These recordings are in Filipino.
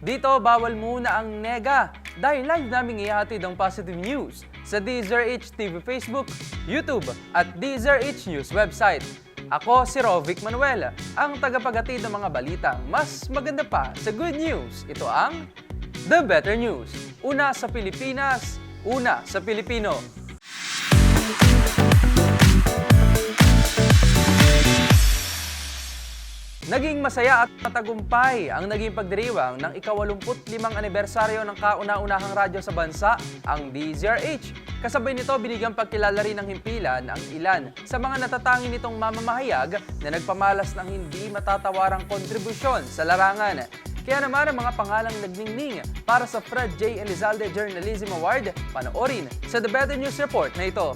Dito, bawal muna ang nega dahil live namin ihatid ang positive news sa DZRH TV Facebook, YouTube at DZRH News website. Ako si Rovic Manuel, ang tagapagatid ng mga balitang mas maganda pa sa good news. Ito ang The Better News. Una sa Pilipinas, una sa Pilipino. Naging masaya at matagumpay ang naging pagdiriwang ng ikawalumput-limang anibersaryo ng kauna-unahang radyo sa bansa, ang DZRH. Kasabay nito, binigyang pagkilala rin ng himpilan ang ilan sa mga natatangi nitong mamamahayag na nagpamalas ng hindi matatawarang kontribusyon sa larangan. Kaya naman ang mga pangalang nagningning para sa Fred J. Elizalde Journalism Award, panoorin sa The Better News Report na ito.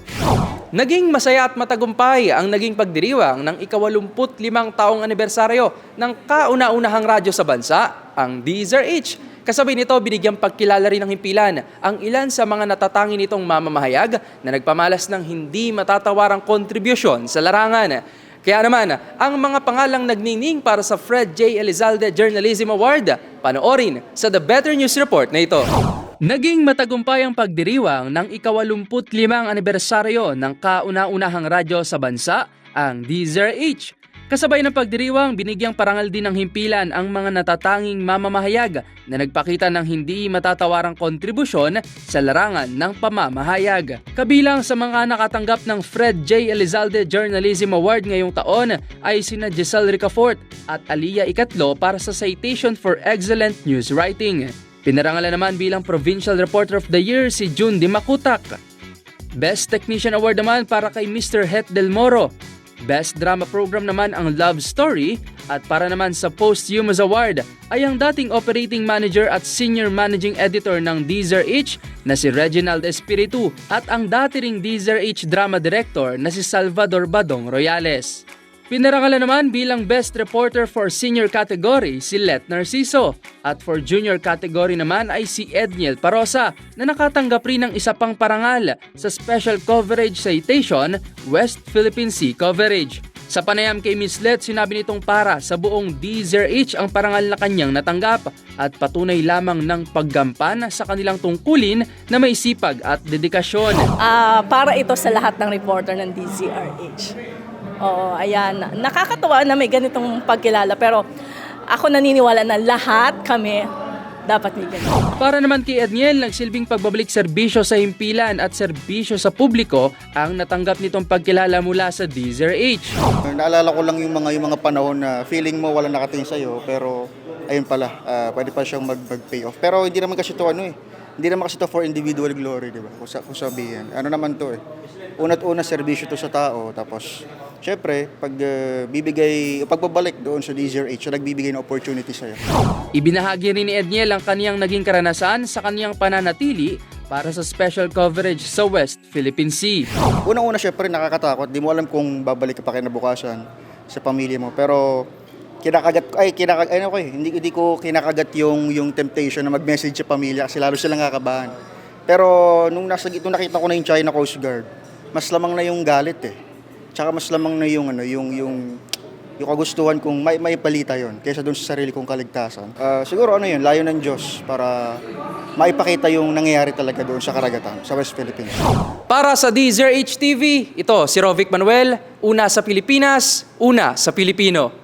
Naging masaya at matagumpay ang naging pagdiriwang ng ikawalumput limang taong anibersaryo ng kauna-unahang radyo sa bansa, ang DZRH. Kasabay nito, binigyang pagkilala rin ng himpilan ang ilan sa mga natatangi nitong mamamahayag na nagpamalas ng hindi matatawarang kontribusyon sa larangan. Kaya naman, ang mga pangalang nagnining para sa Fred J. Elizalde Journalism Award, panoorin sa The Better News Report na ito. Naging matagumpay ang pagdiriwang ng ikawalumput limang anibersaryo ng kauna-unahang radyo sa bansa, ang DZRH. Kasabay ng pagdiriwang, binigyang parangal din ng himpilan ang mga natatanging mamamahayag na nagpakita ng hindi matatawarang kontribusyon sa larangan ng pamamahayag. Kabilang sa mga nakatanggap ng Fred J. Elizalde Journalism Award ngayong taon ay sina Giselle Ricafort at Aliyah Ikatlo para sa Citation for Excellent News Writing. Pinarangalan naman bilang Provincial Reporter of the Year si June Di Makutak. Best Technician Award naman para kay Mr. Het Del Moro. Best Drama Program naman ang Love Story at para naman sa Posthumous Award ay ang dating Operating Manager at Senior Managing Editor ng DZRH na si Reginald Espiritu at ang dati ring DZRH Drama Director na si Salvador Badong Royales. Pinarangalan naman bilang Best Reporter for Senior Category si Let Narciso at for Junior Category naman ay si Edniel Parosa na nakatanggap rin ng isa pang parangal sa Special Coverage Citation West Philippine Sea Coverage. Sa panayam kay Miss Let, sinabi nitong para sa buong DZRH ang parangal na kanyang natanggap at patunay lamang ng paggampan sa kanilang tungkulin na may sipag at dedikasyon. Ah, para ito sa lahat ng reporter ng DZRH. Oo, ayan. Nakakatuwa na may ganitong pagkilala pero ako naniniwala na lahat kami dapat may ganito. Para naman kay Edniel, nagsilbing pagbabalik serbisyo sa himpilan at serbisyo sa publiko ang natanggap nitong pagkilala mula sa DZRH. Naalala ko lang yung mga yung mga panahon na feeling mo wala nakatingin sa pero ayun pala, ah, pwede pa siyang mag, mag-pay off. Pero hindi naman kasi to ano eh. Hindi naman kasi to for individual glory, di ba? Kung, sa, kung sabihin. Ano naman to eh. Una't una serbisyo to sa tao, tapos syempre, pag ah, bibigay, pagbabalik doon sa DZRH, siya nagbibigay ng opportunity sa'yo. Ibinahagi rin ni Edniel ang kaniyang naging karanasan sa kaniyang pananatili para sa special coverage sa West Philippine Sea. Unang-una syempre nakakatakot, di mo alam kung babalik ka pa kinabukasan sa pamilya mo. Pero kinakagat ay kinakagat ano ko eh, hindi, hindi ko kinakagat yung yung temptation na mag-message sa pamilya kasi lalo silang kakabahan. Pero nung nasa nung nakita ko na yung China Coast Guard, mas lamang na yung galit eh. Tsaka mas lamang na yung ano, yung yung yung kagustuhan kong may may palita yon kaysa doon sa sarili kong kaligtasan. Ah, siguro ano yun, layo ng Diyos para maipakita yung nangyayari talaga doon sa karagatan, sa West Philippines. Para sa DZRH TV, ito si Rovic Manuel, una sa Pilipinas, una sa Pilipino.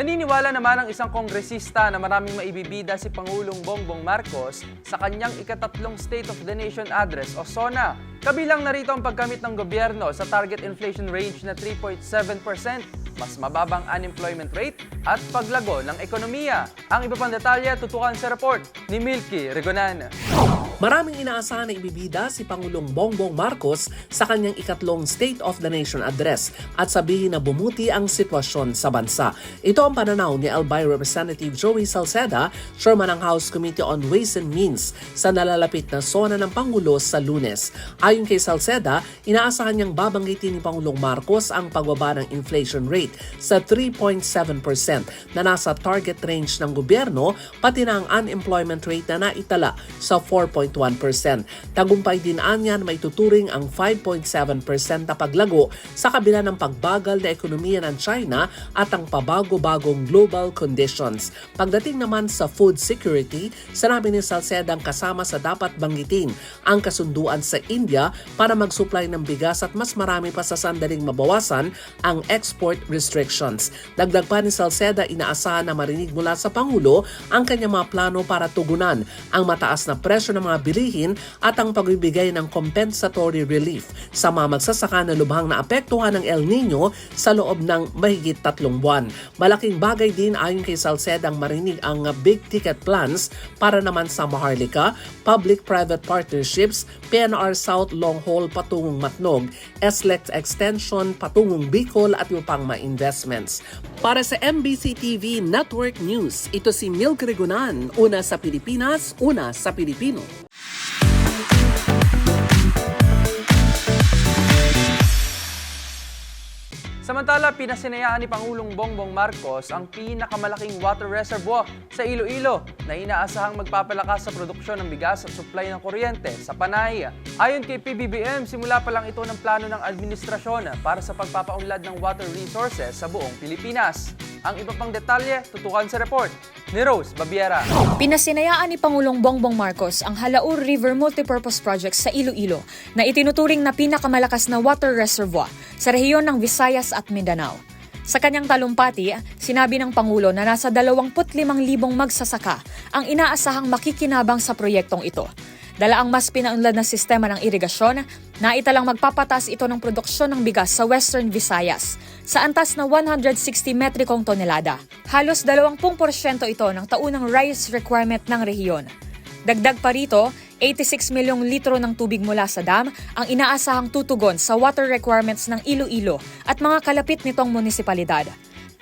Naniniwala naman ang isang kongresista na maraming maibibida si Pangulong Bongbong Marcos sa kanyang ikatatlong State of the Nation Address o SONA. Kabilang narito ang pagkamit ng gobyerno sa target inflation range na 3.7%, mas mababang unemployment rate at paglago ng ekonomiya. Ang iba pang detalye tutukan sa report ni Milky Regonan. Maraming inaasahan na ibibida si Pangulong Bongbong Marcos sa kanyang ikatlong State of the Nation address at sabihin na bumuti ang sitwasyon sa bansa. Ito ang pananaw ni Albay Representative Joey Salceda, Chairman ng House Committee on Ways and Means sa nalalapit na sona ng Pangulo sa lunes. Ayon kay Salceda, inaasahan niyang babanggitin ni Pangulong Marcos ang pagbaba ng inflation rate sa 3.7% na nasa target range ng gobyerno pati na ang unemployment rate na naitala sa 4.1%. Tagumpay din anyan may tuturing ang 5.7% na paglago sa kabila ng pagbagal na ekonomiya ng China at ang pabago-bagong global conditions. Pagdating naman sa food security, sinabi ni Salceda ang kasama sa dapat banggitin ang kasunduan sa India para mag-supply ng bigas at mas marami pa sa sandaling mabawasan ang export restrictions. Dagdag pa ni Salceda, inaasahan na marinig mula sa Pangulo ang kanyang mga plano para tugunan ang mataas na presyo ng mga bilihin at ang pagbibigay ng compensatory relief sa mga magsasaka na lubhang naapektuhan ng El Nino sa loob ng mahigit tatlong buwan. Malaking bagay din ayon kay Salceda ang marinig ang big ticket plans para naman sa Maharlika, public-private partnerships, PNR South Long Haul patungong Matnog, SLEX Extension patungong Bicol at iba pang mga investments. Para sa MBC TV Network News, ito si Milk Regunan, una sa Pilipinas, una sa Pilipino. Samantala, pinasinayaan ni Pangulong Bongbong Marcos ang pinakamalaking water reservoir sa Iloilo na inaasahang magpapalakas sa produksyon ng bigas at supply ng kuryente sa Panay. Ayon kay PBBM, simula pa lang ito ng plano ng administrasyon para sa pagpapaunlad ng water resources sa buong Pilipinas. Ang iba pang detalye, tutukan sa report ni Rose Babiera. Pinasinayaan ni Pangulong Bongbong Marcos ang Halaur River Multipurpose Project sa Iloilo na itinuturing na pinakamalakas na water reservoir sa rehiyon ng Visayas at Mindanao. Sa kanyang talumpati, sinabi ng Pangulo na nasa 25,000 magsasaka ang inaasahang makikinabang sa proyektong ito. Dala ang mas pinaunlad na sistema ng irigasyon na italang magpapatas ito ng produksyon ng bigas sa Western Visayas sa antas na 160 metrikong tonelada. Halos 20% ito ng taunang rice requirement ng rehiyon. Dagdag pa rito, 86 milyong litro ng tubig mula sa dam ang inaasahang tutugon sa water requirements ng Iloilo at mga kalapit nitong munisipalidad.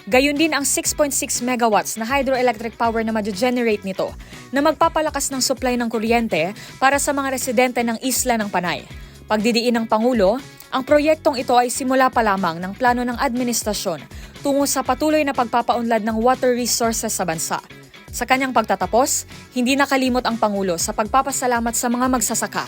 Gayun din ang 6.6 megawatts na hydroelectric power na ma-generate nito na magpapalakas ng supply ng kuryente para sa mga residente ng isla ng Panay. Pagdidiin ng Pangulo, ang proyektong ito ay simula pa lamang ng plano ng administrasyon tungo sa patuloy na pagpapaunlad ng water resources sa bansa. Sa kanyang pagtatapos, hindi nakalimot ang Pangulo sa pagpapasalamat sa mga magsasaka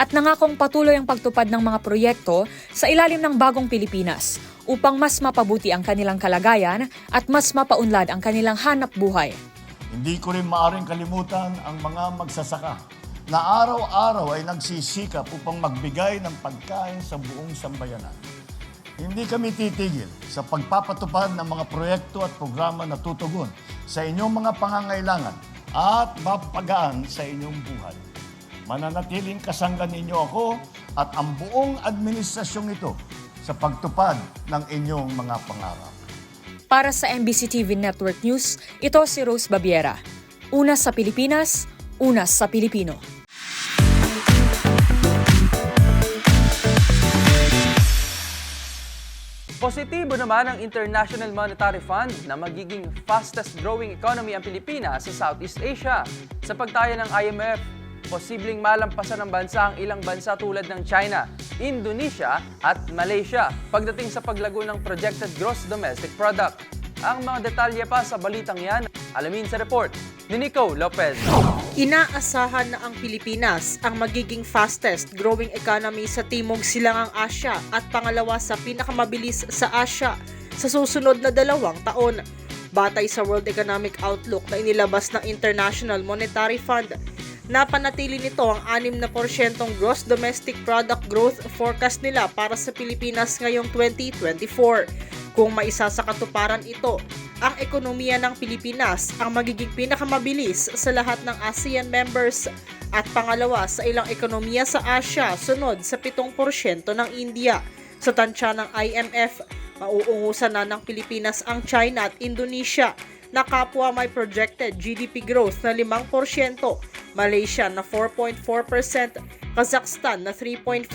at nangakong patuloy ang pagtupad ng mga proyekto sa ilalim ng bagong Pilipinas upang mas mapabuti ang kanilang kalagayan at mas mapaunlad ang kanilang hanap buhay. Hindi ko rin maaring kalimutan ang mga magsasaka na araw-araw ay nagsisikap upang magbigay ng pagkain sa buong sambayanan. Hindi kami titigil sa pagpapatupad ng mga proyekto at programa na tutugon sa inyong mga pangangailangan at mapagaan sa inyong buhay. Mananatiling kasanggan ninyo ako at ang buong administrasyong ito sa pagtupad ng inyong mga pangarap. Para sa MBC TV Network News, ito si Rose Babiera. Una sa Pilipinas, una sa Pilipino. Positibo naman ang International Monetary Fund na magiging fastest growing economy ang Pilipinas sa Southeast Asia. Sa pagtaya ng IMF, posibleng malampasan ng bansa ang ilang bansa tulad ng China, Indonesia at Malaysia pagdating sa paglago ng projected gross domestic product. Ang mga detalye pa sa balitang yan, alamin sa report ni Nico Lopez. Inaasahan na ang Pilipinas ang magiging fastest growing economy sa Timog Silangang Asya at pangalawa sa pinakamabilis sa Asya sa susunod na dalawang taon. Batay sa World Economic Outlook na inilabas ng International Monetary Fund, napanatili nito ang 6% gross domestic product growth forecast nila para sa Pilipinas ngayong 2024. Kung maisa sa katuparan ito, ang ekonomiya ng Pilipinas ang magiging pinakamabilis sa lahat ng ASEAN members at pangalawa sa ilang ekonomiya sa Asia sunod sa 7% ng India. Sa tansya ng IMF, mauungusan na ng Pilipinas ang China at Indonesia na kapwa may projected GDP growth na 5%, Malaysia na 4.4%, Kazakhstan na 3.5%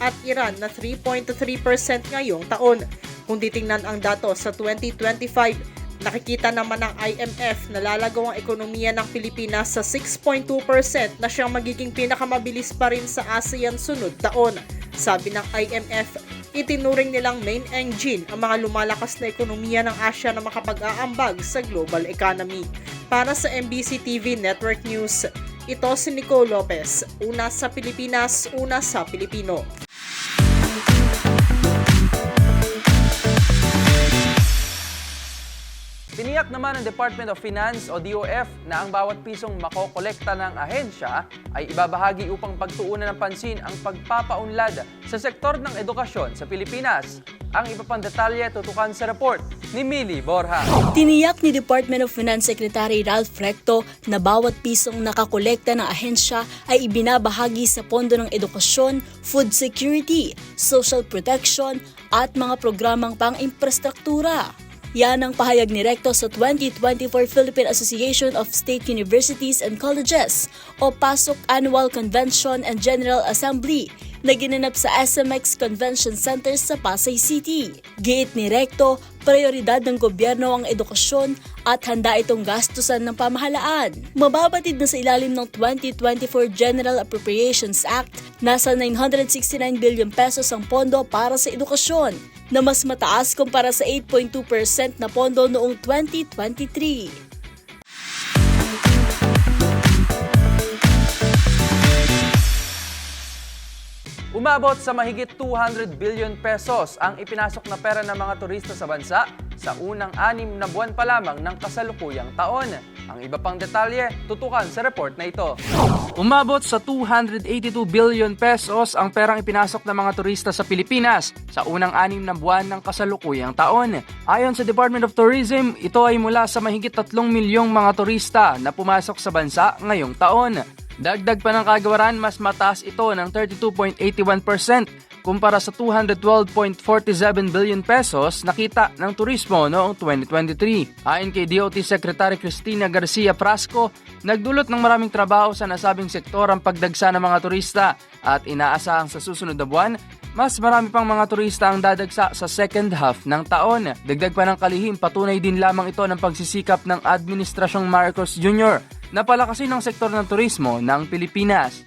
at Iran na 3.3% ngayong taon. Kung titingnan ang datos sa 2025, nakikita naman ng IMF na lalagaw ang ekonomiya ng Pilipinas sa 6.2% na siyang magiging pinakamabilis pa rin sa ASEAN sunod taon. Sabi ng IMF, itinuring nilang main engine ang mga lumalakas na ekonomiya ng Asya na makapag-aambag sa global economy. Para sa MBC TV Network News, ito si Nico Lopez, una sa Pilipinas, una sa Pilipino. Tiniyak naman ng Department of Finance o DOF na ang bawat pisong makokolekta ng ahensya ay ibabahagi upang pagtuunan ng pansin ang pagpapaunlad sa sektor ng edukasyon sa Pilipinas. Ang iba pang detalye tutukan sa report ni Millie Borja. Tiniyak ni Department of Finance Secretary Ralph Recto na bawat pisong nakakolekta ng ahensya ay ibinabahagi sa Pondo ng Edukasyon, Food Security, Social Protection at mga programang pang-imprastruktura. Yan ang pahayag ni Recto sa 2024 Philippine Association of State Universities and Colleges o PASOK Annual Convention and General Assembly na ginanap sa SMX Convention Center sa Pasay City. Giit ni Recto, prioridad ng gobyerno ang edukasyon at handa itong gastusan ng pamahalaan. Mababatid na sa ilalim ng 2024 General Appropriations Act, nasa 969 billion pesos ang pondo para sa edukasyon, na mas mataas kumpara sa 8.2% na pondo noong 2023. Umabot sa mahigit 200 billion pesos ang ipinasok na pera ng mga turista sa bansa sa unang anim na buwan pa lamang ng kasalukuyang taon. Ang iba pang detalye, tutukan sa report na ito. Umabot sa 282 billion pesos ang perang ipinasok ng mga turista sa Pilipinas sa unang anim na buwan ng kasalukuyang taon. Ayon sa Department of Tourism, ito ay mula sa mahigit 3 milyong mga turista na pumasok sa bansa ngayong taon. Dagdag pa ng kagawaran, mas mataas ito ng 32.81% kumpara sa 212.47 billion pesos nakita ng turismo noong 2023. Ayon kay DOT Secretary Cristina Garcia Frasco, nagdulot ng maraming trabaho sa nasabing sektor ang pagdagsa ng mga turista at inaasahang sa susunod na buwan, mas marami pang mga turista ang dadagsa sa second half ng taon. Dagdag pa ng kalihim, patunay din lamang ito ng pagsisikap ng Administrasyong Marcos Jr. na palakasin ang sektor ng turismo ng Pilipinas.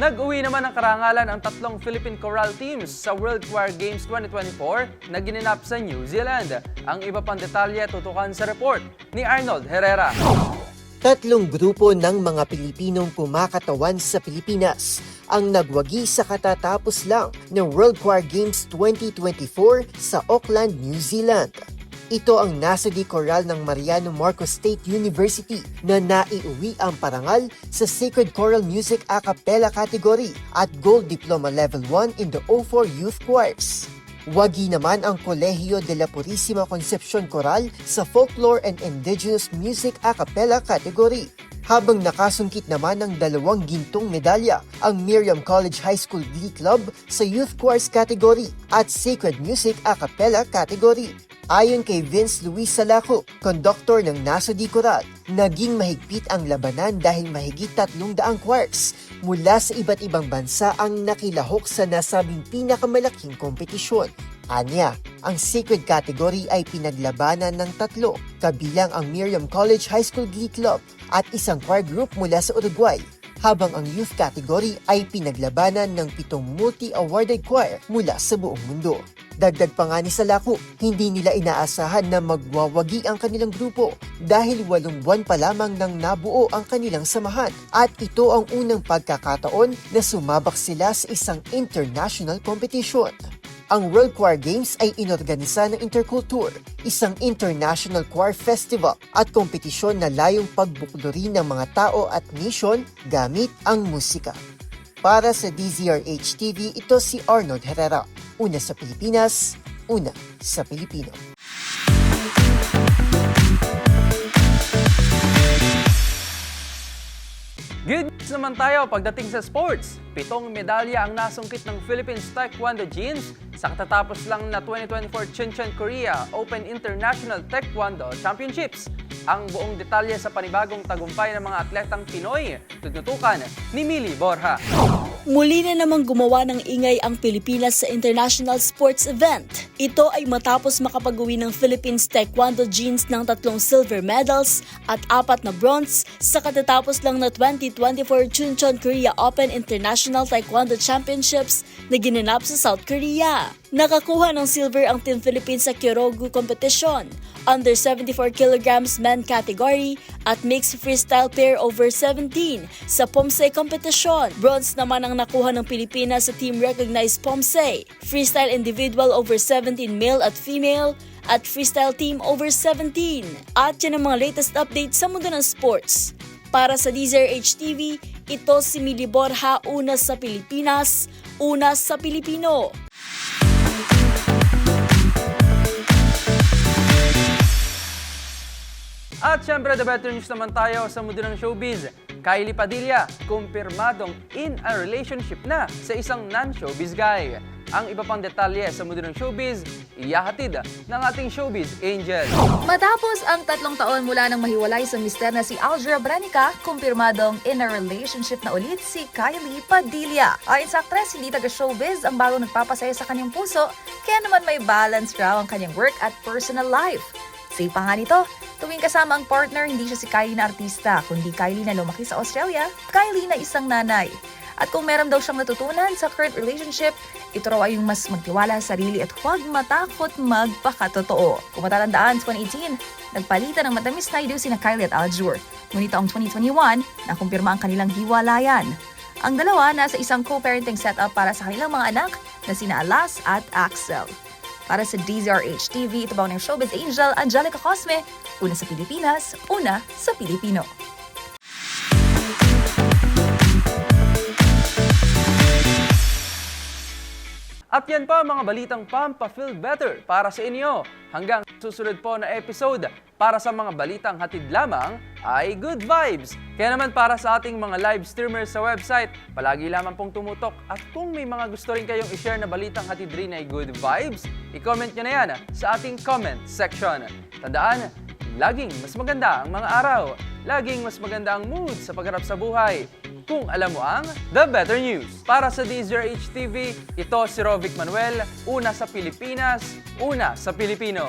Nag-uwi naman ng karangalan ang tatlong Philippine Choral teams sa World Choir Games 2024 na ginanap sa New Zealand. Ang iba pang detalye tutukan sa report ni Arnold Herrera. Tatlong grupo ng mga Pilipinong kumakatawan sa Pilipinas ang nagwagi sa katatapos lang ng World Choir Games 2024 sa Auckland, New Zealand. Ito ang nasa di koral ng Mariano Marcos State University na naiuwi ang parangal sa Sacred Choral Music a cappella category at Gold Diploma Level 1 in the O4 Youth Choirs. Wagi naman ang Colegio de la Purísima Concepcion Coral sa Folklore and Indigenous Music a cappella category. Habang nakasungkit naman ng dalawang gintong medalya ang Miriam College High School Glee Club sa Youth Choirs category at Sacred Music a cappella category. Ayon kay Vince Luis Salaco, konduktor ng Naso Di Coral, naging mahigpit ang labanan dahil mahigit tatlong daang choirs mula sa iba't ibang bansa ang nakilahok sa nasabing pinakamalaking kompetisyon. Anya, ang sacred category ay pinaglabanan ng tatlo, kabilang ang Miriam College High School Glee Club at isang choir group mula sa Uruguay, habang ang youth category ay pinaglabanan ng pitong multi-awarded choir mula sa buong mundo. Dagdag pa nga ni Salaku, hindi nila inaasahan na magwawagi ang kanilang grupo dahil walong buwan pa lamang nang nabuo ang kanilang samahan at ito ang unang pagkakataon na sumabak sila sa isang international competition. Ang World Choir Games ay inorganisa ng Interculture, isang international choir festival at kompetisyon na layong pagbuklori ng mga tao at mission gamit ang musika. Para sa DZRH TV, ito si Arnold Herrera. Una sa Pilipinas, una sa Pilipino. Good news naman tayo pagdating sa sports. Pitong medalya ang nasungkit ng Philippines Taekwondo Jeans sa katatapos lang na 2024 Chuncheon Korea Open International Taekwondo Championships. Ang buong detalye sa panibagong tagumpay ng mga atletang Pinoy, tututukan ni Mili Borja. Muli na namang gumawa ng ingay ang Pilipinas sa international sports event. Ito ay matapos makapag-uwi ng Philippines Taekwondo Jeans ng tatlong silver medals at apat na bronze sa katatapos lang na 2024 Chuncheon Korea Open International Taekwondo Championships na ginanap sa South Korea. Nakakuha ng silver ang Team Philippines sa Kyorugu competition, under 74 kilograms men category at mixed freestyle pair over 17 sa Pomse competition. Bronze naman ang nakuha ng Pilipinas sa team recognized Pomse, freestyle individual over 17 male at female, at freestyle team over 17. At yan ang mga latest updates sa mundo ng sports. Para sa DZRH TV, ito si Mili Borja, una sa Pilipinas, una sa Pilipino. At syempre, the better news naman tayo sa mundo ng showbiz. Kylie Padilla, kumpirmadong in a relationship na sa isang non-showbiz guy. Ang iba pang detalye sa mundo ng showbiz, iyahatid ng ating showbiz angel. Matapos ang tatlong taon mula nang mahiwalay sa mister na si Aldra Branica, kumpirmadong in a relationship na ulit si Kylie Padilla. Ayon sa aktres, hindi taga-showbiz ang bago nagpapasaya sa kanyang puso, kaya naman may balance raw ang kanyang work at personal life. Say pa nga nito, tuwing kasama ang partner, hindi siya si Kylie na artista, kundi Kylie na lumaki sa Australia, Kylie na isang nanay. At kung meron daw siyang natutunan sa current relationship, ito raw ay yung mas magtiwala sa sarili at huwag matakot magpakatotoo. Kung matatandaan, 2018, nagpalitan ng matamis na ideal sina Kylie at Aljur. Ngunit taong 2021, nakumpirma ang kanilang hiwalayan. Ang dalawa nasa isang co-parenting setup para sa kanilang mga anak na sina Alas at Axel. Para sa DZRH TV, ito ba ng Showbiz Angel, Angelica Cosme, una sa Pilipinas, una sa Pilipino. At yan ang mga balitang Pampa Feel Better para sa inyo. Hanggang susunod po na episode para sa mga balitang hatid lamang ay good vibes. Kaya naman para sa ating mga live streamers sa website, palagi lamang pong tumutok. At kung may mga gusto rin kayong i-share na balitang hatid rin ay good vibes, i-comment nyo na yan sa ating comment section. Tandaan, laging mas maganda ang mga araw. Laging mas maganda ang mood sa pagharap sa buhay. Kung alam mo ang The Better News. Para sa DZRH TV, ito si Rovic Manuel, una sa Pilipinas, una sa Pilipino.